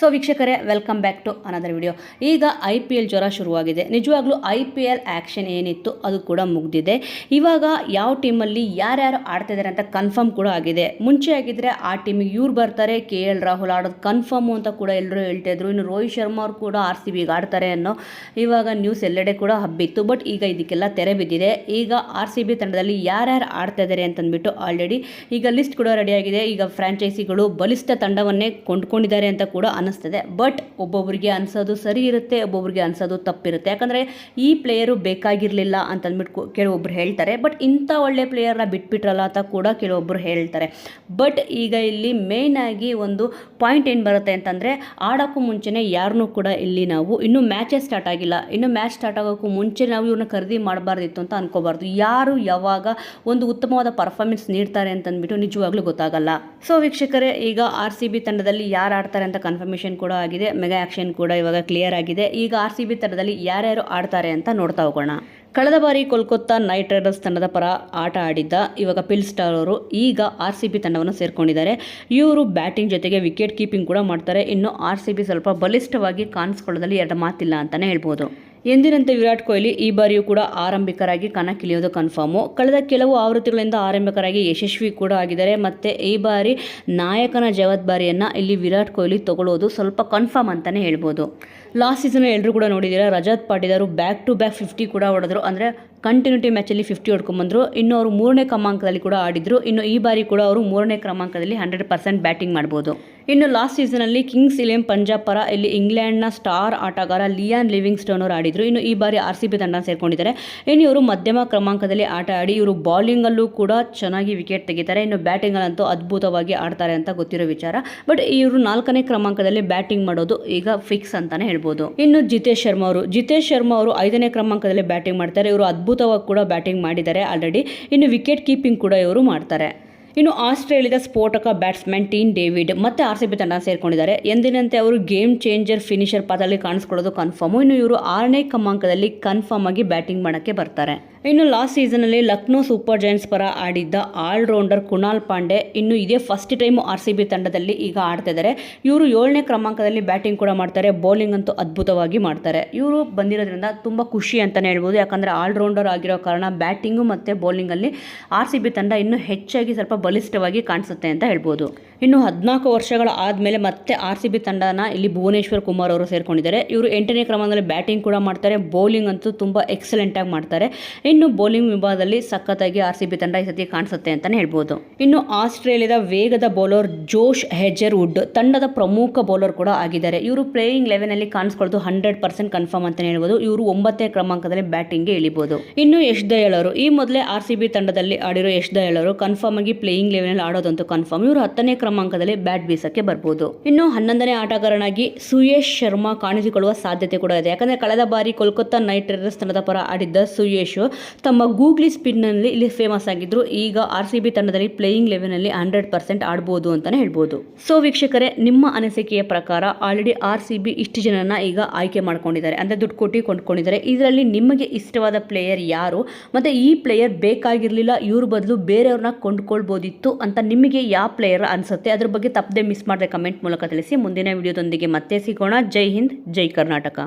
So ವೀಕ್ಷಕರೇ welcome back to another video ಈಗ I P L ಜ್ವರ ಶುರುವಾಗಿದೆ. ನಿಜವಾಗ್ಲೂ ಐ ಪಿ ಎಲ್ ಆ್ಯಕ್ಷನ್ ಏನಿತ್ತು ಅದು ಕೂಡ ಮುಗಿದಿದೆ. ಇವಾಗ ಯಾವ ಟೀಮಲ್ಲಿ ಯಾರ್ಯಾರು ಆಡ್ತಿದ್ದಾರೆ ಅಂತ ಕನ್ಫರ್ಮ್ ಕೂಡ ಆಗಿದೆ. ಮುಂಚೆ ಆಗಿದ್ರೆ ಆ ಟೀಮಿಗೆ ಇವ್ರು ಬರ್ತಾರೆ ಕೆ ಎಲ್ ರಾಹುಲ್ ಆಡೋದು ಕನ್ಫರ್ಮು ಅಂತ ಕೂಡ ಎಲ್ಲರೂ ಹೇಳ್ತಾ ಇದ್ರು. ಇನ್ನು ರೋಹಿತ್ ಶರ್ಮಾ ಅವ್ರು ಕೂಡ ಆರ್ ಸಿ ಬಿಗೆ ಆಡ್ತಾರೆ ಅನ್ನೋ ಇವಾಗ ನ್ಯೂಸ್ ಎಲ್ಲೆಡೆ ಕೂಡ ಹಬ್ಬಿತ್ತು. ಬಟ್ ಈಗ ಇದಕ್ಕೆಲ್ಲ ತೆರೆ ಬಿದ್ದಿದೆ. ಈಗ ಆರ್ ಸಿ ಬಿ ತಂಡದಲ್ಲಿ ಯಾರ್ಯಾರು ಆಡ್ತಾ ಇದ್ದಾರೆ ಅಂತಂದ್ಬಿಟ್ಟು ಆಲ್ರೆಡಿ ಈಗ ಲಿಸ್ಟ್ ಕೂಡ ರೆಡಿಯಾಗಿದೆ ಈಗ ಫ್ರಾಂಚೈಸಿಗಳು ಬಲಿಷ್ಠ ತಂಡವನ್ನೇ ಕೊಂಡ್ಕೊಂಡಿದ್ದಾರೆ ಅಂತ ಕೂಡ ಅನ್ನಿಸ್ತದೆ. ಬಟ್ ಒಬ್ಬೊಬ್ಬರಿಗೆ ಅನಿಸೋದು ಸರಿ ಇರುತ್ತೆ ಒಬ್ಬೊಬ್ಬರಿಗೆ ಅನಿಸೋದು ತಪ್ಪಿರುತ್ತೆ. ಯಾಕಂದರೆ ಈ ಪ್ಲೇಯರು ಬೇಕಾಗಿರಲಿಲ್ಲ ಅಂತ ಅಂದ್ಬಿಟ್ಟು ಕೆಲವೊಬ್ರು ಹೇಳ್ತಾರೆ. ಬಟ್ ಇಂಥ ಒಳ್ಳೆ ಪ್ಲೇಯರ್ನ ಬಿಟ್ಬಿಟ್ರಲ್ಲ ಅಂತ ಕೂಡ ಕೆಲವೊಬ್ಬರು ಹೇಳ್ತಾರೆ. ಬಟ್ ಈಗ ಇಲ್ಲಿ ಮೇಯ್ನ್ ಆಗಿ ಒಂದು ಪಾಯಿಂಟ್ ಏನು ಬರುತ್ತೆ ಅಂತಂದರೆ, ಆಡೋಕ್ಕೂ ಮುಂಚೆನೇ ಯಾರನ್ನೂ ಕೂಡ ಇಲ್ಲಿ ನಾವು ಇನ್ನೂ ಮ್ಯಾಚೇ ಸ್ಟಾರ್ಟ್ ಆಗಿಲ್ಲ. ಇನ್ನು ಮ್ಯಾಚ್ ಸ್ಟಾರ್ಟ್ ಆಗೋಕ್ಕೂ ಮುಂಚೆ ನಾವು ಇವ್ರನ್ನ ಖರೀದಿ ಮಾಡಬಾರ್ದಿತ್ತು ಅಂತ ಅನ್ಕೋಬಾರ್ದು. ಯಾರು ಯಾವಾಗ ಒಂದು ಉತ್ತಮವಾದ ಪರ್ಫಾರ್ಮೆನ್ಸ್ ನೀಡ್ತಾರೆ ಅಂತಂದ್ಬಿಟ್ಟು ನಿಜವಾಗ್ಲೂ ಗೊತ್ತಾಗಲ್ಲ. ಸೊ ವೀಕ್ಷಕರೇ, ಈಗ ಆರ್ ತಂಡದಲ್ಲಿ ಯಾರು ಆಡ್ತಾರೆ ಅಂತ ಕನ್ಫರ್ಮೇಷನ್ ಕೂಡ ಆಗಿದೆ ಮೆಗಾ ಆಕ್ಷನ್ ಕೂಡ ಇವಾಗ ಕ್ಲಿಯರ್ ಆಗಿದೆ. ಈಗ ಆರ್ ಸಿ ಬಿ ತಂಡದಲ್ಲಿ ಯಾರ್ಯಾರು ಆಡ್ತಾರೆ ಅಂತ ನೋಡ್ತಾ ಹೋಗೋಣ. ಕಳೆದ ಬಾರಿ ಕೋಲ್ಕತ್ತಾ ನೈಟ್ ರೈಡರ್ಸ್ ತಂಡದ ಪರ ಆಟ ಆಡಿದ್ದ ಇವಾಗ ಪಿಲ್ ಸ್ಟಾರ್ ಅವರು ಈಗ ಆರ್ ಸಿ ಬಿ ತಂಡವನ್ನು ಸೇರಿಕೊಂಡಿದ್ದಾರೆ. ಇವರು ಬ್ಯಾಟಿಂಗ್ ಜೊತೆಗೆ ವಿಕೆಟ್ ಕೀಪಿಂಗ್ ಕೂಡ ಮಾಡ್ತಾರೆ. ಇನ್ನು ಆರ್ ಸಿ ಬಿ ಸ್ವಲ್ಪ ಬಲಿಷ್ಠವಾಗಿ ಕಾಣಿಸ್ಕೊಳ್ಳೋದಲ್ಲಿ ಎರಡು ಮಾತಿಲ್ಲ ಅಂತಲೇ ಹೇಳ್ಬೋದು. ಎಂದಿನಂತೆ ವಿರಾಟ್ ಕೊಹ್ಲಿ ಈ ಬಾರಿಯೂ ಕೂಡ ಆರಂಭಿಕರಾಗಿ ಕಣಕ್ಕಿಳಿಯೋದು ಕನ್ಫರ್ಮು ಕಳೆದ ಕೆಲವು ಆವೃತ್ತಿಗಳಿಂದ ಆರಂಭಿಕರಾಗಿ ಯಶಸ್ವಿ ಕೂಡ ಆಗಿದ್ದಾರೆ. ಮತ್ತು ಈ ಬಾರಿ ನಾಯಕನ ಜವಾಬ್ದಾರಿಯನ್ನು ಇಲ್ಲಿ ವಿರಾಟ್ ಕೊಹ್ಲಿ ತಗೊಳ್ಳೋದು ಸ್ವಲ್ಪ ಕನ್ಫರ್ಮ್ ಅಂತಲೇ ಹೇಳ್ಬೋದು. ಲಾಸ್ಟ್ ಸೀಸನ್ ಎಲ್ಲರೂ ಕೂಡ ನೋಡಿದ್ದೀರಾ, Rajat Patidar back to back fifty ಕೂಡ ಹೊಡೆದ್ರು. ಅಂದರೆ ಕಂಟಿನ್ಯೂಟಿ ಮ್ಯಾಚಲ್ಲಿ ಫಿಫ್ಟಿ ಹೊಡ್ಕೊಂಬಂದರು. ಇನ್ನು ಅವರು ಮೂರನೇ ಕ್ರಮಾಂಕದಲ್ಲಿ ಕೂಡ ಆಡಿದರು. ಇನ್ನು ಈ ಬಾರಿ ಕೂಡ ಅವರು ಮೂರನೇ ಕ್ರಮಾಂಕದಲ್ಲಿ ಹಂಡ್ರೆಡ್ ಪರ್ಸೆಂಟ್ ಬ್ಯಾಟಿಂಗ್ ಮಾಡ್ಬೋದು. ಇನ್ನು ಲಾಸ್ಟ್ ಸೀಸನಲ್ಲಿ ಕಿಂಗ್ಸ್ ಇಲೆವೆನ್ ಪಂಜಾಬ್ ಪರ ಇಲ್ಲಿ ಇಂಗ್ಲೆಂಡ್ನ ಸ್ಟಾರ್ ಆಟಗಾರ ಲಿಯಾನ್ ಲಿವಿಂಗ್ ಅವರು ಆಡಿದರು. ಇನ್ನು ಈ ಬಾರಿ ಆರ್ ಸಿ ತಂಡ ಸೇರ್ಕೊಂಡಿದ್ದಾರೆ. ಇನ್ನು ಇವರು ಮಧ್ಯಮ ಕ್ರಮಾಂಕದಲ್ಲಿ ಆಟ ಆಡಿ ಇವರು ಬೌಲಿಂಗಲ್ಲೂ ಕೂಡ ಚೆನ್ನಾಗಿ ವಿಕೆಟ್ ತೆಗಿತಾರೆ. ಇನ್ನು ಬ್ಯಾಟಿಂಗಲ್ಲಂತೂ ಅದ್ಭುತವಾಗಿ ಆಡ್ತಾರೆ ಅಂತ ಗೊತ್ತಿರೋ ವಿಚಾರ. ಬಟ್ ಇವರು ನಾಲ್ಕನೇ ಕ್ರಮಾಂಕದಲ್ಲಿ ಬ್ಯಾಟಿಂಗ್ ಮಾಡೋದು ಈಗ ಫಿಕ್ಸ್ ಅಂತಾನೆ ಹೇಳ್ಬೋದು. ಇನ್ನು ಜಿತೇಶ್ ಶರ್ಮಾ ಅವರು. ಜಿತೇಶ್ ಶರ್ಮಾ ಅವರು ಐದನೇ ಕ್ರಮಾಂಕದಲ್ಲಿ ಬ್ಯಾಟಿಂಗ್ ಮಾಡ್ತಾರೆ. ಇವರು ಅದ್ಭುತವಾಗಿ ಕೂಡ ಬ್ಯಾಟಿಂಗ್ ಮಾಡಿದ್ದಾರೆ ಆಲ್ರೆಡಿ ಇನ್ನು ವಿಕೆಟ್ ಕೀಪಿಂಗ್ ಕೂಡ ಇವರು ಮಾಡ್ತಾರೆ. ಇನ್ನು ಆಸ್ಟ್ರೇಲಿಯಾದ ಸ್ಫೋಟಕ ಬ್ಯಾಟ್ಸ್ಮನ್ ಟೀನ್ ಡೇವಿಡ್ ಮತ್ತೆ ಆರ್ ಸಿ ಬಿ ತಂಡ ಸೇರಿಕೊಂಡಿದ್ದಾರೆ. ಎಂದಿನಂತೆ ಅವರು ಗೇಮ್ ಚೇಂಜರ್ ಫಿನಿಷರ್ ಪಾತ್ರದಲ್ಲಿ ಕಾಣಿಸ್ಕೊಳ್ಳೋದು ಕನ್ಫರ್ಮು ಇನ್ನು ಇವರು ಆರನೇ ಕ್ರಮಾಂಕದಲ್ಲಿ ಕನ್ಫರ್ಮ್ ಆಗಿ ಬ್ಯಾಟಿಂಗ್ ಮಾಡೋಕ್ಕೆ ಬರ್ತಾರೆ. ಇನ್ನು ಲಾಸ್ಟ್ ಸೀಸನಲ್ಲಿ ಲಕ್ನೋ ಸೂಪರ್ ಜೈನ್ಸ್ ಪರ ಆಡಿದ್ದ ಆಲ್ರೌಂಡರ್ ಕುಣಾಲ್ ಪಾಂಡೆ ಇನ್ನು ಇದೇ first time R C B ತಂಡದಲ್ಲಿ ಈಗ ಆಡ್ತಾ ಇದ್ದಾರೆ ಇವರು ಏಳನೇ ಕ್ರಮಾಂಕದಲ್ಲಿ ಬ್ಯಾಟಿಂಗ್ ಕೂಡ ಮಾಡ್ತಾರೆ ಬೌಲಿಂಗ್ ಅಂತೂ ಅದ್ಭುತವಾಗಿ ಮಾಡ್ತಾರೆ. ಇವರು ಬಂದಿರೋದ್ರಿಂದ ತುಂಬ ಖುಷಿ ಅಂತಲೇ ಹೇಳ್ಬೋದು. ಯಾಕಂದರೆ ಆಲ್ರೌಂಡರ್ ಆಗಿರೋ ಕಾರಣ ಬ್ಯಾಟಿಂಗು ಮತ್ತು ಬೌಲಿಂಗಲ್ಲಿ ಆರ್ ಸಿ ಬಿ ತಂಡ ಇನ್ನೂ ಹೆಚ್ಚಾಗಿ ಸ್ವಲ್ಪ ಬಲಿಷ್ಠವಾಗಿ ಕಾಣಿಸುತ್ತೆ ಅಂತ ಹೇಳ್ಬೋದು. ಇನ್ನು ಹದಿನಾಲ್ಕು ವರ್ಷಗಳ ಆದಮೇಲೆ ಮತ್ತೆ ಆರ್ ಸಿ ಬಿ ತಂಡನ ಇಲ್ಲಿ ಭುವನೇಶ್ವರ್ ಕುಮಾರ್ ಅವರು ಸೇರಿಕೊಂಡಿದ್ದಾರೆ. ಇವರು ಎಂಟನೇ ಕ್ರಮದಲ್ಲಿ ಬ್ಯಾಟಿಂಗ್ ಕೂಡ ಮಾಡ್ತಾರೆ. ಬೌಲಿಂಗ್ ಅಂತೂ ತುಂಬ ಎಕ್ಸಲೆಂಟಾಗಿ ಮಾಡ್ತಾರೆ. ಇನ್ನು ಬೌಲಿಂಗ್ ವಿಭಾಗದಲ್ಲಿ ಸಖತ್ತಾಗಿ ಆರ್ ಸಿ ಬಿ ತಂಡ ಈ ಸತಿ ಕಾಣಿಸುತ್ತೆ ಅಂತಲೇ ಹೇಳ್ಬೋದು. ಇನ್ನು ಆಸ್ಟ್ರೇಲಿಯಾದ ವೇಗದ ಬೌಲರ್ ಜೋಶ್ ಹೆಜರ್ ತಂಡದ ಪ್ರಮುಖ ಬೌಲರ್ ಕೂಡ ಆಗಿದ್ದಾರೆ. ಇವರು ಪ್ಲೇಯಿಂಗ್ ಲೆವೆನಲ್ಲಿ ಕಾಣಿಸ್ಕೊಳ್ಳೋದು ಹಂಡ್ರೆಡ್ ಪರ್ಸೆಂಟ್ ಕನ್ಫರ್ಮ್ ಅಂತಲೇ ಹೇಳ್ಬೋದು. ಇವರು ಒಂಬತ್ತನೇ ಕ್ರಮಾಂಕದಲ್ಲಿ ಬ್ಯಾಟಿಂಗ್ಗೆ ಇಳಿಬೋದು. ಇನ್ನು ಯಶ್ ದಯಾಳ್ ಅವರು ಈ ಮೊದಲೇ ಆರ್ ಸಿ ಬಿ ತಂಡದಲ್ಲಿ ಆಡಿರೋ ಯಶ್ ದಯಾಳ್ ಅವರು ಕನ್ಫರ್ಮ್ ಆಗಿ ಪ್ಲೇಯಿಂಗ್ ಲೆವೆನಲ್ಲಿ ಆಡೋದಂತೂ ಕನ್ಫರ್ಮ್ ಇವರು ಹತ್ತನೇ ಕ್ರಮಾಂಕದಲ್ಲಿ ಬ್ಯಾಟ್ ಬೀಸಕ್ಕೆ ಬರಬಹುದು ಇನ್ನು ಹನ್ನೊಂದನೇ ಆಟಗಾರನಾಗಿ ಸುಯೇಶ್ ಶರ್ಮಾ ಕಾಣಿಸಿಕೊಳ್ಳುವ ಸಾಧ್ಯತೆ ಕೂಡ ಇದೆ. ಯಾಕಂದ್ರೆ ಕಳೆದ ಬಾರಿ ಕೋಲ್ಕತ್ತಾ ನೈಟ್ ರೈಡರ್ಸ್ ತಂಡದ ಪರ ಆಡಿದ್ದ ಸುಯೇಶ್ ತಮ್ಮ ಗೂಗ್ಲಿ ಸ್ಪಿನ್ನಲ್ಲಿ ಇಲ್ಲಿ ಫೇಮಸ್ ಆಗಿದ್ರು. ಈಗ ಆರ್ ತಂಡದಲ್ಲಿ ಪ್ಲೇಯಿಂಗ್ ಲೆವೆನಲ್ಲಿ ಹಂಡ್ರೆಡ್ ಪರ್ಸೆಂಟ್ ಆಡಬಹುದು ಅಂತಾನೆ ಹೇಳ್ಬೋದು. ಸೊ ವೀಕ್ಷಕರೇ, ನಿಮ್ಮ ಅನಿಸಿಕೆಯ ಪ್ರಕಾರ ಆಲ್ರೆಡಿ ಆರ್ ಇಷ್ಟು ಜನನ ಈಗ ಆಯ್ಕೆ ಮಾಡ್ಕೊಂಡಿದ್ದಾರೆ. ಅಂದ್ರೆ ದುಡ್ಡು ಕೊಟ್ಟು ಕೊಂಡ್ಕೊಂಡಿದ್ದಾರೆ. ಇದರಲ್ಲಿ ನಿಮಗೆ ಇಷ್ಟವಾದ ಪ್ಲೇಯರ್ ಯಾರು? ಮತ್ತೆ ಈ ಪ್ಲೇಯರ್ ಬೇಕಾಗಿರಲಿಲ್ಲ, ಇವ್ರ ಬದಲು ಬೇರೆಯವ್ರನ್ನ ಕೊಂಡ್ಕೊಳ್ಬೋದಿತ್ತು ಅಂತ ನಿಮಗೆ ಯಾವ ಪ್ಲೇಯರ್ ಅನ್ಸುತ್ತೆ. ಅದ್ರ ಬಗ್ಗೆ ತಪ್ಪದೆ ಮಿಸ್ ಮಾಡದೆ ಕಮೆಂಟ್ ಮೂಲಕ ತಿಳಿಸಿ. ಮುಂದಿನ ವಿಡಿಯೋದೊಂದಿಗೆ ಮತ್ತೆ ಸಿಗೋಣ. ಜೈ ಹಿಂದ್, ಜೈ ಕರ್ನಾಟಕ.